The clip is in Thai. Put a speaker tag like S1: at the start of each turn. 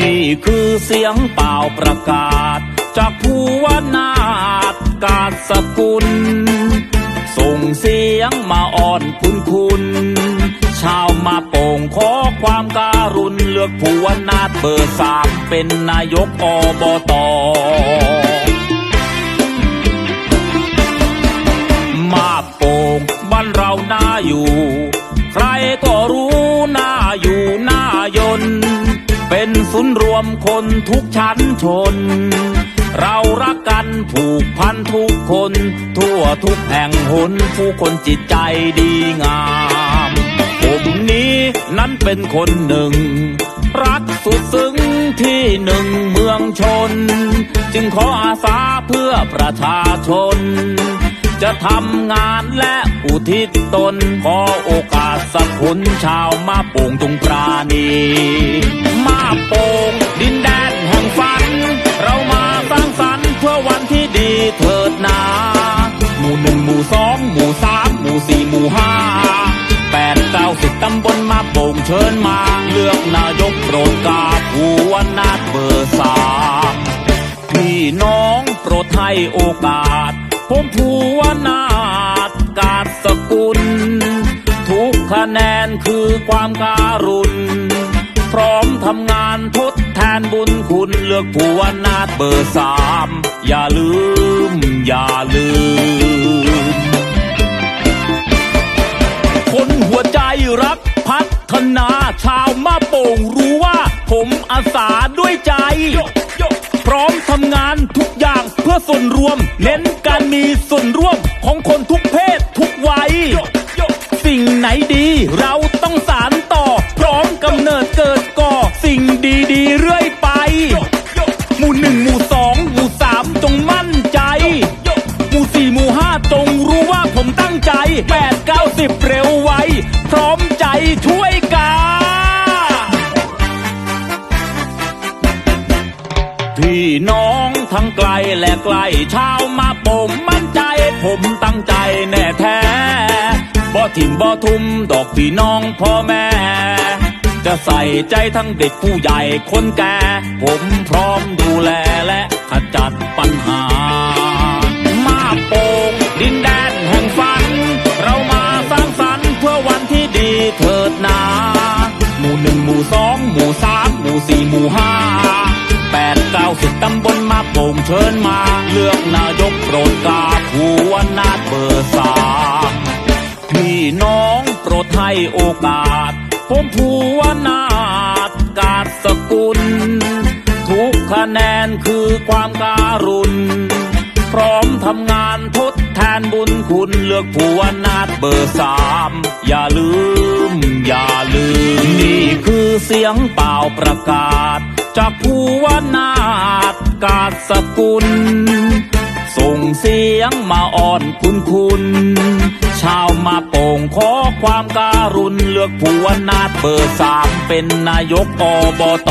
S1: นี่คือเสียงเป่าประกาศ จากผู้ว่านาฏกาศสกุล ขอความการุณเลือกผู้วนาฏเบอร์สามเป็นนายกอบตมาโป่งบ้านเราน่าอยู่ ใครก็รู้น่าอยู่น่ายน เป็นศูนย์รวมคนทุกชั้นชน เรารักกันผูกพันทุกคน ทั่วทุกแห่งหนผู้คนจิตใจดีงาม นั้นเป็นคนหนึ่ง รักสุดซึ้งที่หนึ่งเมืองชน จึงขออาสาเพื่อประชาชน จะทำงานและอุทิศตน ขอโอกาสสักคนชาวมาโป่งจงปราณี มาโป่งดินแดนแห่งฝัน เรามา เชิญมาเลือกนายกโปรดกาผู้วนาเบอร์สามพี่น้องโปรดให้โอกาส ผมผู้วนากาศสกุล ทุกคะแนนคือความการุณ พร้อมทำงานทดแทนบุญคุณเลือกผู้วนาเบอร์สามอย่าลืม อย่าลืม คนหัวใจรัก ชาวมาโป่งรู้ว่าผมอาสาด้วยใจ พร้อมทำงานทุกอย่างเพื่อส่วนรวม เน้นการมีส่วนร่วมของคนทุกเพศทุกวัย สิ่งไหนดีเราต้องสารต่อ พร้อมกำเนิดเกิดก่อ สิ่งดีๆเรื่อยไป หมู่หนึ่งหมู่สองหมู่สามจงมั่นใจ หมู่สี่หมู่ห้าจงรู้ว่าผมตั้งใจแปดเก้าสิบเร็วไวพร้อมใจช่วย พี่น้องทั้งไกลและไกลชาวมาผมมั่นใจ ผมตั้งใจแน่แท้บ่ทิมบ่ทุ่มดอกพี่น้องพ่อแม่ จะใส่ใจทั้งเด็กผู้ใหญ่คนแก่ ผมพร้อมดูแลและขจัดปัญหา มาโป่งดินแดนแห่งฝัน เรามาสร้างสรรค์เพื่อวันที่ดีเถิดนา หมู่หนึ่งหมู่สองหมู่สามหมู่สี่หมู่ห้า สิบตำบลมาโป่งเชิญมา เลือกนายกโปรดกาผู้ว่านาเบอร์สามพี่น้องโปรดให้โอกาส ผมผู้ว่านากาศสกุล ทุกคะแนนคือความการุณ พร้อมทำงานทดแทนบุญคุณเลือกผู้ว่านาเบอร์สามอย่าลืม อย่าลืม นี่คือเสียงเปล่าประกาศ จากผู้ว่านาฏกาศสกุล ส่งเสียงมาอ่อนคุณคุณ ชาวมาโป่งขอความการุณเลือกผู้ว่านาฏเบอร์สามเป็นนายกอบต